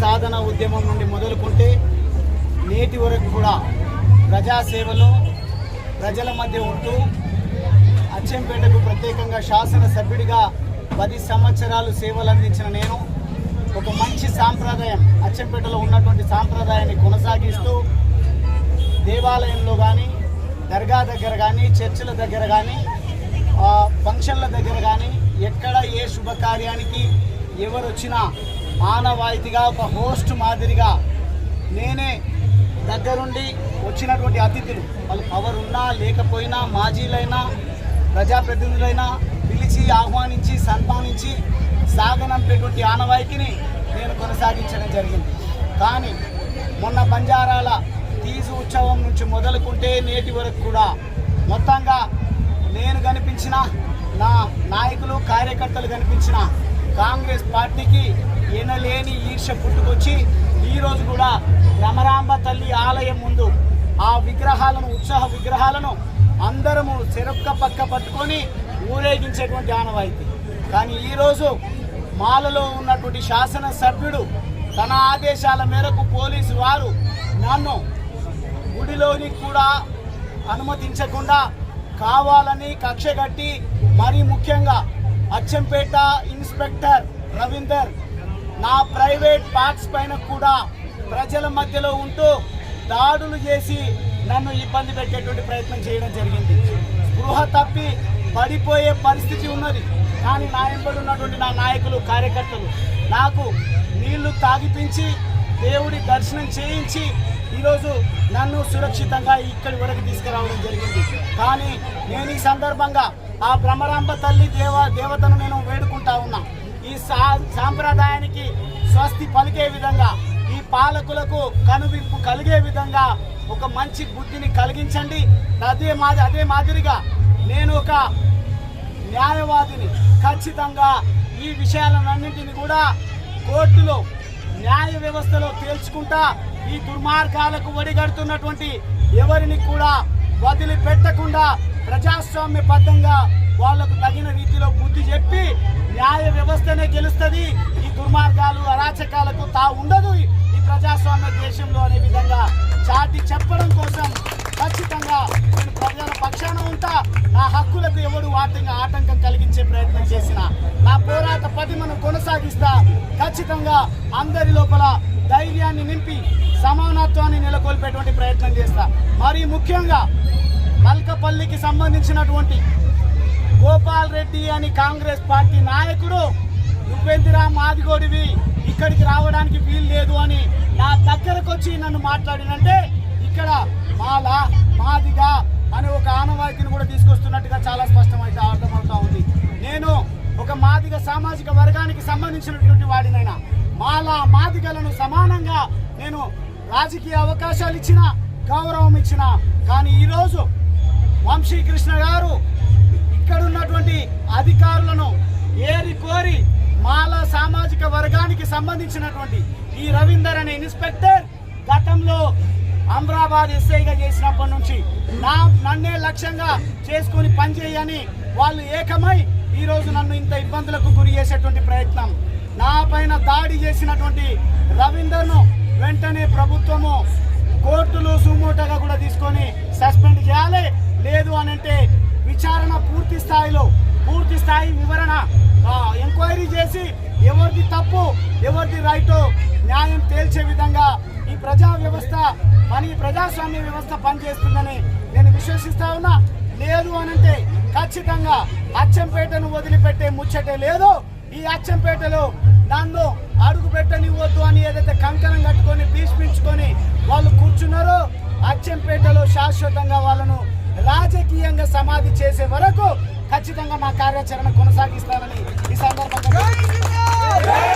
సాధన ఉద్యమం నుండి మొదలుకుంటే నేటి వరకు కూడా ప్రజాసేవలో ప్రజల మధ్య ఉంటూ అచ్చంపేటకు ప్రత్యేకంగా శాసనసభ్యుడిగా పది సంవత్సరాలు సేవలు అందించిన నేను ఒక మంచి సాంప్రదాయం అచ్చంపేటలో ఉన్నటువంటి సాంప్రదాయాన్ని కొనసాగిస్తూ దేవాలయంలో కానీ దర్గా దగ్గర కానీ చర్చిల దగ్గర కానీ ఫంక్షన్ల దగ్గర కానీ ఎక్కడ ఏ శుభకార్యానికి ఎవరు వచ్చినా ఆనవాయితీగా ఒక హోస్ట్ మాదిరిగా నేనే దగ్గరుండి వచ్చినటువంటి అతిథులు. వాళ్ళు పవర్ ఉన్నా లేకపోయినా మాజీలైనా ప్రజాప్రతినిధులైనా పిలిచి ఆహ్వానించి సన్మానించి సాగనంపేటువంటి ఆనవాయితీని నేను కొనసాగించడం జరిగింది. కానీ మొన్న బంజారాల తీజు ఉత్సవం నుంచి మొదలుకుంటే నేటి వరకు కూడా మొత్తంగా నేను కనిపించిన నా నాయకులు కార్యకర్తలు కనిపించిన కాంగ్రెస్ పార్టీకి ఎనలేని ఈర్ష పుట్టుకొచ్చి ఈరోజు కూడా రమరాంబ తల్లి ఆలయం ముందు ఆ విగ్రహాలను ఉత్సాహ విగ్రహాలను అందరము చెరొక్క పక్క పట్టుకొని ఊరేగించేటువంటి ఆనవాయితీ. కానీ ఈరోజు మాలలో ఉన్నటువంటి శాసనసభ్యుడు తన ఆదేశాల మేరకు పోలీసు వారు నన్ను గుడిలోని కూడా అనుమతించకుండా కావాలని కక్ష కట్టి మరీ ముఖ్యంగా అచ్చంపేట ఇన్స్పెక్టర్ రవీందర్ నా ప్రైవేట్ పార్ట్స్ పైన కూడా ప్రజల మధ్యలో ఉంటూ దాడులు చేసి నన్ను ఇబ్బంది పెట్టేటువంటి ప్రయత్నం చేయడం జరిగింది. స్పృహ తప్పి పడిపోయే పరిస్థితి ఉన్నది. కానీ నా వెంబడి ఉన్నటువంటి నా నాయకులు కార్యకర్తలు నాకు నీళ్ళు తాగిపించి దేవుడి దర్శనం చేయించి ఈరోజు నన్ను సురక్షితంగా ఇక్కడి వరకు తీసుకురావడం జరిగింది. కానీ నేను ఈ సందర్భంగా ఆ భ్రమరాంబ తల్లి దేవ దేవతను నేను వేడుకుంటా ఉన్నా. ఈ సా సాంప్రదాయానికి స్వస్తి పలికే విధంగా ఈ పాలకులకు కనువింపు కలిగే విధంగా ఒక మంచి బుద్ధిని కలిగించండి. అదే మాది అదే మాదిరిగా నేను ఒక న్యాయవాదిని. ఖచ్చితంగా ఈ విషయాలన్నింటినీ కూడా కోర్టులో న్యాయ వ్యవస్థలో తేల్చుకుంటా ఈ దుర్మార్గాలకు ఒడిగడుతున్నటువంటి ఎవరిని కూడా వదిలిపెట్టకుండా ప్రజాస్వామ్యబద్ధంగా వాళ్ళకు తగిన రీతిలో బుద్ధి చెప్పి న్యాయ వ్యవస్థనే గెలుస్తుంది. ఈ దుర్మార్గాలు అరాచకాలకు తా ఉండదు. ఈ ప్రజాస్వామ్య దేశంలో అనే విధంగా చాటి చెప్పడం కోసం ఖచ్చితంగా నేను ప్రజల పక్షాన ఉంటా. నా హక్కులకు ఎవడు వాటంగా ఆటంకం కలిగి కొనసాగిస్తా. ఖచ్చితంగా అందరి లోపల ధైర్యాన్ని నింపి సమానత్వాన్ని నెలకొల్పేటువంటి ప్రయత్నం చేస్తా. మరి ముఖ్యంగా కల్కపల్లికి సంబంధించినటువంటి గోపాల్ రెడ్డి అని కాంగ్రెస్ పార్టీ నాయకుడు నువ్వెందిరా మాదిగోడివి? ఇక్కడికి రావడానికి వీలు లేదు అని నా దగ్గరకు వచ్చి నన్ను మాట్లాడినంటే ఇక్కడ మాల మాదిగా అనే ఒక ఆనవాయితీని కూడా తీసుకొస్తున్నట్టుగా చాలా స్పష్టమైతే అర్థమవుతా ఉంది. నేను ఒక మాదిగ సామాజిక వర్గానికి సంబంధించినటువంటి వాడినైనా మాలా మాదిగలను సమానంగా నేను రాజకీయ అవకాశాలు ఇచ్చిన గౌరవం ఇచ్చిన కానీ ఈరోజు వంశీకృష్ణ గారు ఇక్కడ ఉన్నటువంటి అధికారులను ఏరి కోరి మాల సామాజిక వర్గానికి సంబంధించినటువంటి ఈ రవీందర్ అనే ఇన్స్పెక్టర్ గతంలో అమ్రాబాద్ ఎస్ఐగా చేసినప్పటి నుంచి నా నన్నే లక్ష్యంగా చేసుకొని పనిచేయని వాళ్ళు ఏకమై ఈరోజు నన్ను ఇంత ఇబ్బందులకు గురి చేసేటువంటి ప్రయత్నం. నా పైన దాడి చేసినటువంటి రవీందర్ను వెంటనే ప్రభుత్వము కోర్టులు సుమోటగా కూడా తీసుకొని సస్పెండ్ చేయాలి. లేదు అని అంటే విచారణ పూర్తి స్థాయిలో పూర్తి స్థాయి వివరణ ఎంక్వైరీ చేసి ఎవరిది తప్పు ఎవరిది రైటో న్యాయం తేల్చే విధంగా ఈ ప్రజా వ్యవస్థ పని ప్రజాస్వామ్య వ్యవస్థ పనిచేస్తుందని నేను విశ్వసిస్తా ఉన్నా. లేదు అనంటే ఖచ్చితంగా అచ్చంపేటను వదిలిపెట్టే ముచ్చటే లేదు. ఈ అచ్చంపేటలో నన్ను అడుగు పెట్టనివ్వద్దు అని ఏదైతే కంకణం కట్టుకొని భీష్మించుకొని వాళ్ళు కూర్చున్నారో అచ్చంపేటలో శాశ్వతంగా వాళ్ళను రాజకీయంగా సమాధి చేసే వరకు ఖచ్చితంగా నా కార్యాచరణ కొనసాగిస్తారని ఈ సందర్భంగా